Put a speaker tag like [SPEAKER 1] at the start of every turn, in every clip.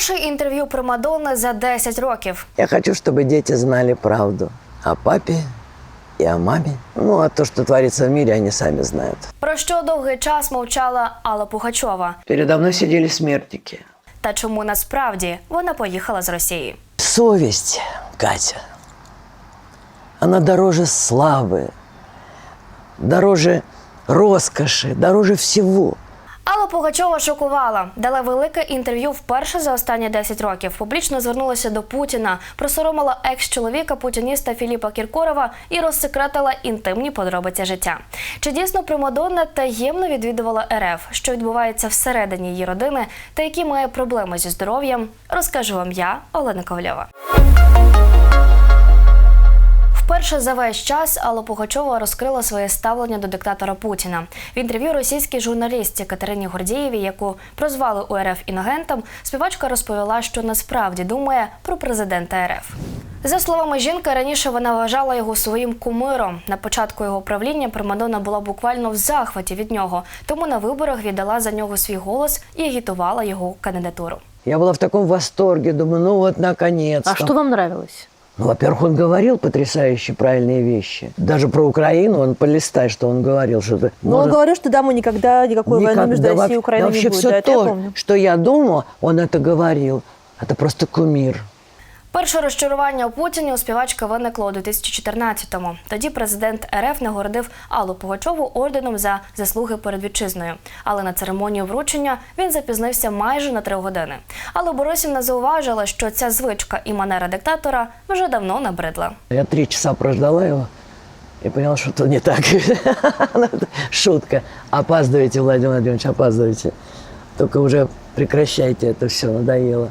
[SPEAKER 1] Перше інтерв'ю про Мадонни за 10 років.
[SPEAKER 2] Я хочу, чтобы дети знали правду о папе и о маме. Ну, а то, что творится в мире, они сами знают.
[SPEAKER 1] Про що довгий час мовчала Алла Пугачова.
[SPEAKER 2] Передо мной сидели смертники.
[SPEAKER 1] Та чому насправді вона поїхала з Росії.
[SPEAKER 2] Совесть, Катя, она дороже славы, дороже роскоши, дороже всего.
[SPEAKER 1] Пугачова шокувала, дала велике інтерв'ю вперше за останні 10 років. Публічно звернулася до Путіна, просоромила екс-чоловіка путініста Філіпа Кіркорова і розсекретила інтимні подробиці життя. Чи дійсно Примадонна таємно відвідувала РФ, що відбувається всередині її родини, та які має проблеми зі здоров'ям, розкажу вам я, Олена Ковальова. Вперше за весь час Алла Пугачова розкрила своє ставлення до диктатора Путіна. В інтерв'ю російській журналістці Катерині Гордієвій, яку прозвали у РФ інагентом, співачка розповіла, що насправді думає про президента РФ. За словами жінки, раніше вона вважала його своїм кумиром. На початку його правління Примадонна була буквально в захваті від нього, тому на виборах віддала за нього свій голос і агітувала його кандидатуру.
[SPEAKER 2] Я была в таком восторге, думаю, ну вот наконец-то.
[SPEAKER 3] А что вам нравилось?
[SPEAKER 2] Ну, во-первых, он говорил потрясающие правильные вещи. Даже про Украину он полистай, что он говорил, что
[SPEAKER 3] Ну, он говорил, что да, мы никогда никакой войны между
[SPEAKER 2] Никогда
[SPEAKER 3] Россией и
[SPEAKER 2] во-
[SPEAKER 3] Украиной
[SPEAKER 2] вообще
[SPEAKER 3] не будет.
[SPEAKER 2] все
[SPEAKER 3] Да, это
[SPEAKER 2] то,
[SPEAKER 3] я помню.
[SPEAKER 2] что я думал, он это говорил. Это просто кумир.
[SPEAKER 1] Перше розчарування у Путіні у співачки виникло у 2014-му. Тоді президент РФ нагородив Аллу Пугачову орденом за заслуги перед вітчизною. Але на церемонію вручення він запізнився майже на три години. Алла Борисівна зауважила, що ця звичка і манера диктатора вже давно набридла.
[SPEAKER 2] Я три часа прождала его и поняла, что то не так. Ну, это Шутка. Опаздываете, Владимир Владимирович, опаздываете. Только уже прекращайте это все, надоело.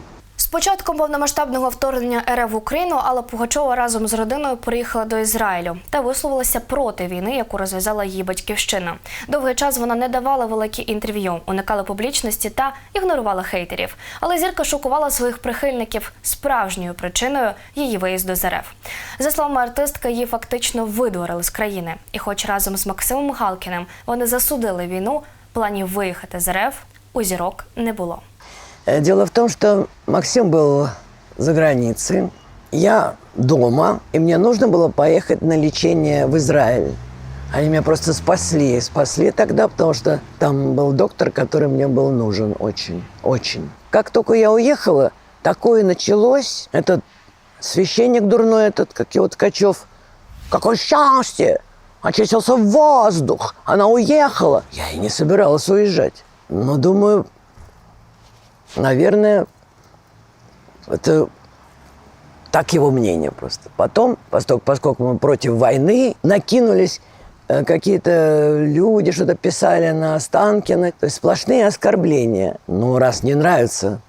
[SPEAKER 1] Початком повномасштабного вторгнення РФ в Україну Алла Пугачова разом з родиною приїхала до Ізраїлю та висловилася проти війни, яку розв'язала її батьківщина. Довгий час вона не давала великі інтерв'ю, уникала публічності та ігнорувала хейтерів. Але зірка шокувала своїх прихильників справжньою причиною її виїзду з РФ. За словами артистки, її фактично видворили з країни. І, хоч разом з Максимом Галкіним вони засудили війну, планів виїхати з РФ у зірок не було.
[SPEAKER 2] Э, Дело в том, что Максим был за границей, я дома, и мне нужно было поехать на лечение в Израиль. Они меня просто спасли. Спасли тогда, потому что там был доктор, который мне был нужен очень, очень. Как только я уехала, такое началось. Этот священник дурной этот, как его Ткачев, какое счастье! Очистился воздух, она уехала. Я и не собиралась уезжать. Но думаю, Наверное, это так его мнение просто. Потом, поскольку, мы против войны, накинулись э, какие-то люди, что-то писали на Останкина. То есть сплошные оскорбления. Ну, раз не нравится,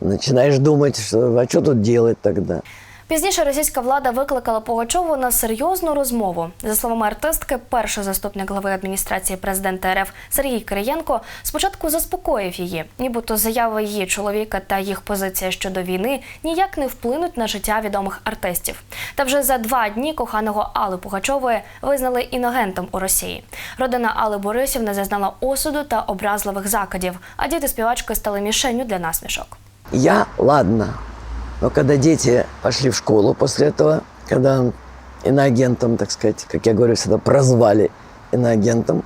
[SPEAKER 2] начинаешь думать, что, а что тут делать тогда?
[SPEAKER 1] Пізніше російська влада викликала Пугачову на серйозну розмову. За словами артистки, перший заступник глави адміністрації президента РФ Сергій Кириєнко спочатку заспокоїв її, нібито заяви її чоловіка та їх позиція щодо війни ніяк не вплинуть на життя відомих артистів. Та вже за два дні коханого Алли Пугачової визнали іногентом у Росії. Родина Алли Борисівни зазнала осуду та образливих закидів, а діти співачки стали мішенню для насмішок.
[SPEAKER 2] Я, ладно. Но когда дети пошли в школу после этого, когда иноагентом, так сказать, как я говорю всегда, прозвали иноагентом,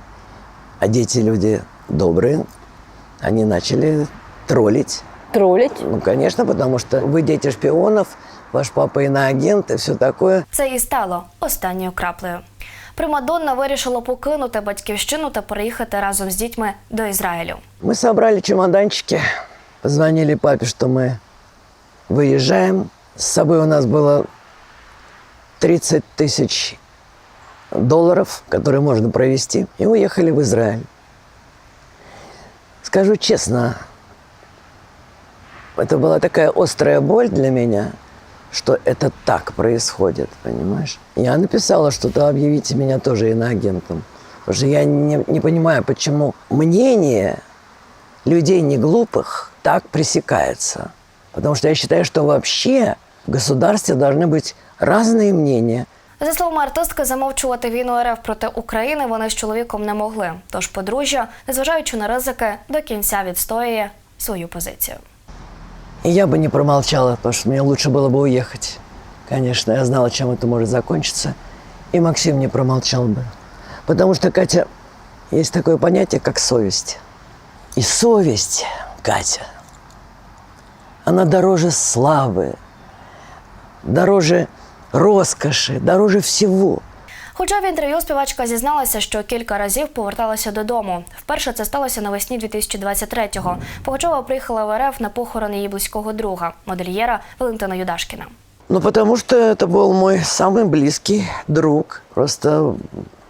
[SPEAKER 2] а дети люди добрые, они начали троллить.
[SPEAKER 3] Троллить?
[SPEAKER 2] Ну, конечно, потому что вы дети шпионов, ваш папа иноагент и все такое.
[SPEAKER 1] Це і стало останньою краплею. Примадонна вирішила покинути батьківщину та переїхати разом з дітьми до Ізраїлю.
[SPEAKER 2] Мы собрали чемоданчики, позвонили папе, что мы выезжаем. С собой у нас было 30 тысяч долларов, которые можно провести, и уехали в Израиль. Скажу честно, это была такая острая боль для меня, что это так происходит, понимаешь? Я написала что-то, объявите меня тоже иноагентом. Потому что я не, не понимаю, почему мнение людей не глупых так пресекается. Потому что я считаю, что вообще в государстве должны быть разные мнения.
[SPEAKER 1] За словами артистки, замовчувати війну РФ проти України вони з чоловіком не могли. Тож подружжя, незважаючи на ризики, до кінця відстоює свою позицію.
[SPEAKER 2] И я бы не промолчала, потому что мне лучше было бы уехать. Конечно, я знала, чем это может закончиться. И Максим не промолчал бы. Потому что, Катя, есть такое понятие, как совесть. И совесть, Катя, она дороже славы, дороже роскоши, дороже всего.
[SPEAKER 1] Хоча в інтерв'ю співачка зізналася, що кілька разів поверталася додому. Вперше це сталося навесні 2023-го. Пугачова приїхала в РФ на похорон її близького друга, модельєра Валентина Юдашкіна.
[SPEAKER 2] Ну, потому что это был мой самый близкий друг. Просто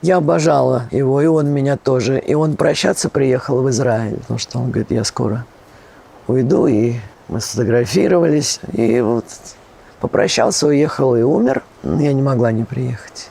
[SPEAKER 2] я обожала его, и он меня тоже. И он прощаться приехал в Израиль, потому что он говорит, я скоро уйду, и мы сфотографировались, и вот попрощался, уехал и умер. Я не могла не приехать.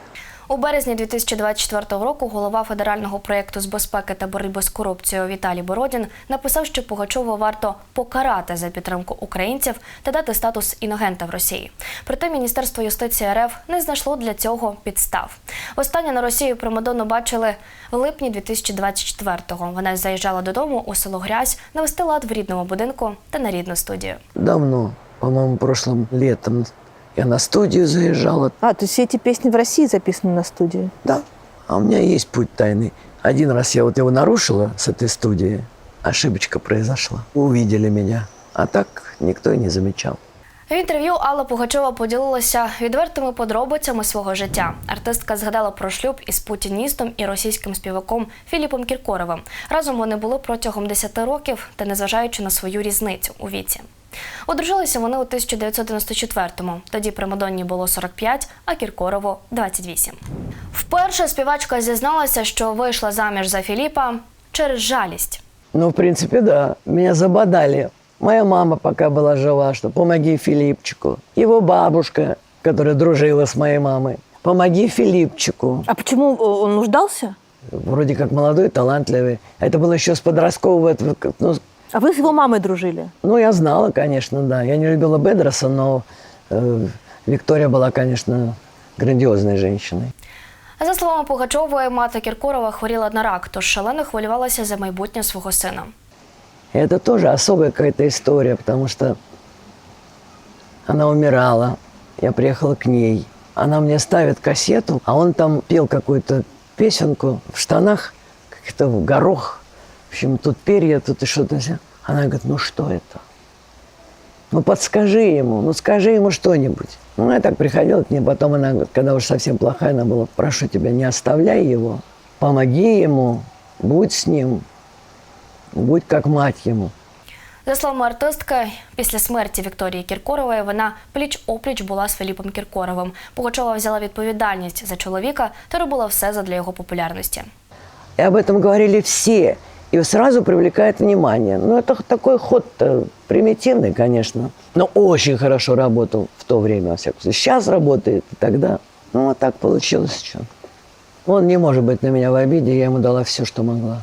[SPEAKER 1] У березні 2024 року голова федерального проєкту з безпеки та боротьби з корупцією Віталій Бородін написав, що Пугачову варто покарати за підтримку українців та дати статус іногента в Росії. Проте Міністерство юстиції РФ не знайшло для цього підстав. Востаннє на Росію Примадонну бачили в липні 2024-го. Вона заїжджала додому у село Грязь навести лад в рідному будинку та на рідну студію.
[SPEAKER 2] Давно, по-моему, прошлым летом я на студию заезжала.
[SPEAKER 3] А, то есть все эти песни в России записаны на студии?
[SPEAKER 2] Да, а у меня есть путь тайный. Один раз я вот его нарушила с этой студии, ошибочка произошла. Увидели меня, а так никто и не замечал.
[SPEAKER 1] В інтерв'ю Алла Пугачова поділилася відвертими подробицями свого життя. Артистка згадала про шлюб із путіністом і російським співаком Філіпом Кіркоровим. Разом вони були протягом 10 років та незважаючи на свою різницю у віці. Одружилися вони у 1994-му. Тоді Примадонні було 45, а Кіркорову 28. Вперше співачка зізналася, що вийшла заміж за Філіпа через жалість.
[SPEAKER 2] Ну, в принципе, да. Меня забодали. Моя мама пока была жива, что помоги Филипчику. Его бабушка, которая дружила с моей мамой. Помоги Филипчику.
[SPEAKER 3] А почему э, он нуждался?
[SPEAKER 2] Вроде как молодой, талантливый. Это было еще с подросткового... этого, Ну,
[SPEAKER 3] А вы с его мамой дружили?
[SPEAKER 2] ну, я знала, конечно, да. Я не любила Бедроса, но э, Виктория была, конечно, грандиозной женщиной.
[SPEAKER 1] За словами Пугачової, мати Кіркорова хворіла на рак, тож шалено хвилювалася за майбутнє свого сина.
[SPEAKER 2] И это тоже особая какая-то история, потому что она умирала. Я приехала к ней. Она мне ставит кассету, а он там пел какую-то песенку в штанах, как-то в горох. В общем, тут перья, тут и что-то. вся. Она говорит, ну что это? Ну подскажи ему, ну скажи ему что-нибудь. Ну, я так приходила к ней, потом она, говорит, когда уж совсем плохая она была, прошу тебя, не оставляй его, помоги ему, будь с ним, будь как мать ему.
[SPEAKER 1] За словами артистки, після смерті Вікторії Кіркорової вона пліч-опліч була з Філіпом Кіркоровим. Пугачова взяла відповідальність за чоловіка та робила все задля його популярності.
[SPEAKER 2] И об этом говорили все. И сразу привлекает внимание. Ну, это такой ход примитивный, конечно. Но очень хорошо работал в то время, во всяком случае. Сейчас работает и тогда. Ну, вот так получилось. Что. Он не может быть на меня в обиде, я ему дала все, что могла.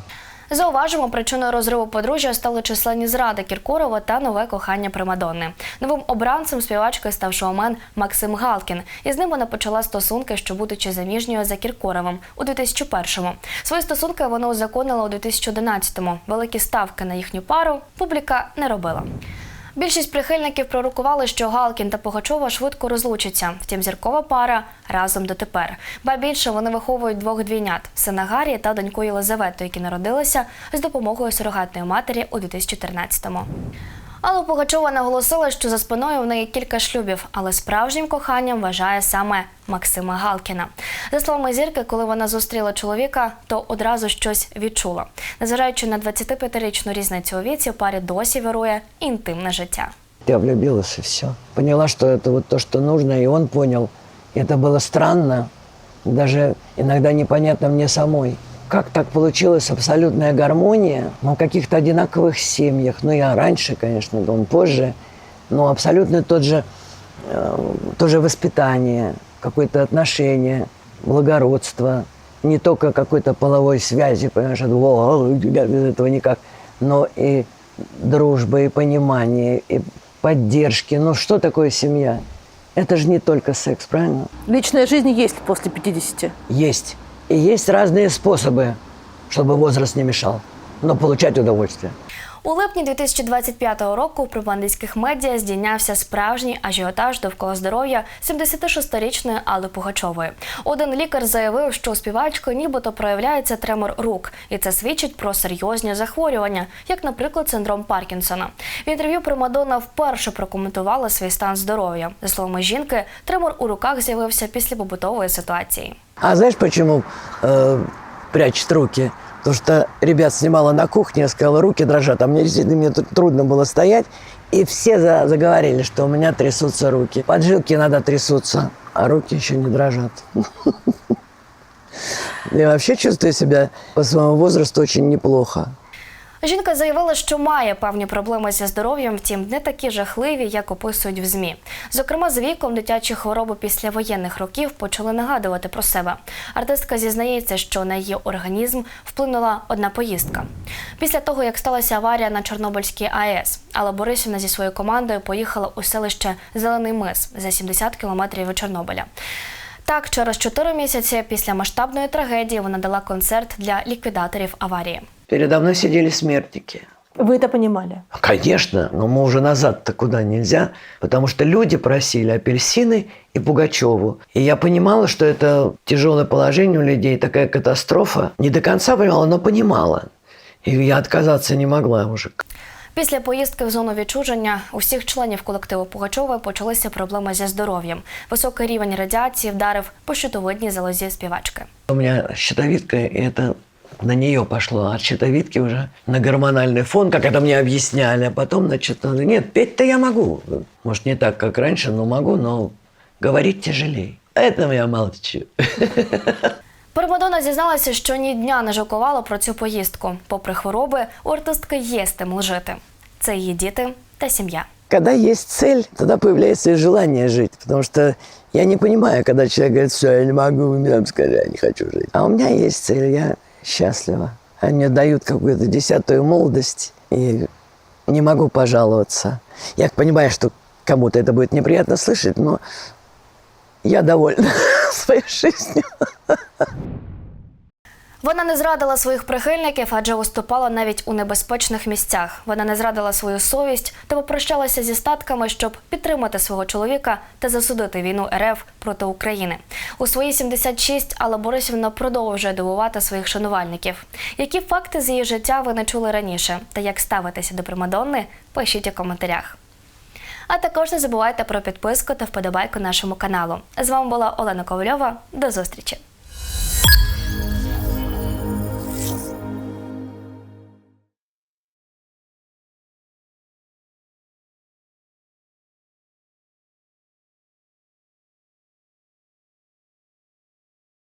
[SPEAKER 1] Зауважимо, причиною розриву подружжя стали численні зради Кіркорова та нове кохання Примадонни. Новим обранцем співачки став шоумен Максим Галкін. І з ним вона почала стосунки, що будучи заміжньою за Кіркоровим у 2001-му. Свої стосунки вона узаконила у 2011-му. Великі ставки на їхню пару публіка не робила. Більшість прихильників пророкували, що Галкін та Пугачова швидко розлучаться. Втім, зіркова пара разом дотепер. Ба більше вони виховують двох двійнят сина Гаррі та доньку Єлизавету, які народилися з допомогою сурогатної матері у 2014-му. Але Пугачова наголосила, що за спиною в неї кілька шлюбів, але справжнім коханням вважає саме Максима Галкіна. За словами зірки, коли вона зустріла чоловіка, то одразу щось відчула. Незважаючи на 25-річну різницю у віці, у парі досі вирує інтимне життя.
[SPEAKER 2] Я влюбилась и все. Поняла, что это вот то, что нужно, и он понял. И это было странно, даже иногда непонятно мне самой. Как так получилась абсолютная гармония? Мы в каких-то одинаковых семьях. Ну, я раньше, конечно, он позже. Но абсолютно тот же, э, то же воспитание, какое-то отношение, благородство. Не только какой-то половой связи, понимаешь, от «Во, без этого никак, но и дружбы, и понимания, и поддержки. Ну, что такое семья? Это же не только секс, правильно?
[SPEAKER 3] Личная жизнь есть после 50.
[SPEAKER 2] Есть. И есть разные способы, чтобы возраст не мешал, но получать удовольствие.
[SPEAKER 1] У липні 2025 року при бандитських медіа здійнявся справжній ажіотаж довкола здоров'я 76-річної Алли Пугачової. Один лікар заявив, що у співачки нібито проявляється тремор рук, і це свідчить про серйозні захворювання, як, наприклад, синдром Паркінсона. В інтерв'ю Примадонна вперше прокоментувала свій стан здоров'я. За словами жінки, тремор у руках з'явився після побутової ситуації.
[SPEAKER 2] А знаешь, почему э, прячет руки? Потому что ребят снимала на кухне, я сказала, руки дрожат. А мне действительно мне трудно было стоять. И все за- заговорили, что у меня трясутся руки. Поджилки иногда трясутся, а руки еще не дрожат. Я вообще чувствую себя по своему возрасту очень неплохо.
[SPEAKER 1] Жінка заявила, що має певні проблеми зі здоров'ям, втім не такі жахливі, як описують в змі. Зокрема, з віком дитячі хвороби після воєнних років почали нагадувати про себе. Артистка зізнається, що на її організм вплинула одна поїздка. Після того, як сталася аварія на Чорнобильській АЕС, Алла Борисівна зі своєю командою поїхала у селище Зелений Мис за 70 кілометрів від Чорнобиля. Так, через 4 місяці після масштабної трагедії вона дала концерт для ліквідаторів аварії.
[SPEAKER 2] Передо мной сидели смертники.
[SPEAKER 3] Вы это понимали?
[SPEAKER 2] Конечно, но мы уже назад-то куда нельзя, потому что люди просили апельсины и Пугачеву. И я понимала, что это тяжелое положение у людей, такая катастрофа. Не до конца понимала, но понимала. И я отказаться не могла уже.
[SPEAKER 1] Після поїздки в зону відчуження у всіх членів колективу Пугачової почалися проблеми зі здоров'ям. Високий рівень радіації вдарив по щитовидній залозі співачки.
[SPEAKER 2] У меня щитовидка, и это на нее пошло. А от щитовидки уже на гормональный фон, как это мне объясняли. А потом, значит, надо- нет, петь-то я могу. Может, не так, как раньше, но могу, но говорить тяжелее. Поэтому я молчу.
[SPEAKER 1] Примадонна зізналася, що ні дня не жалкувала про цю поїздку. Попри хвороби, у артистки є стимул жити. Це її діти та сім'я.
[SPEAKER 2] Когда есть цель, тогда появляется и желание жить. Потому что я не понимаю, когда человек говорит, все, я не могу, вы мне скажи, я не хочу жить. А у меня есть цель, я счастлива. Они дают какую-то десятую молодость, и не могу пожаловаться. Я понимаю, что кому-то это будет неприятно слышать, но я довольна своей жизнью.
[SPEAKER 1] Вона не зрадила своїх прихильників, адже виступала навіть у небезпечних місцях. Вона не зрадила свою совість та попрощалася зі статками, щоб підтримати свого чоловіка та засудити війну РФ проти України. У свої 76 Алла Борисівна продовжує дивувати своїх шанувальників. Які факти з її життя ви не чули раніше? Та як ставитися до Примадонни? Пишіть у коментарях. А також не забувайте про підписку та вподобайку нашому каналу. З вами була Олена Ковальова. До зустрічі!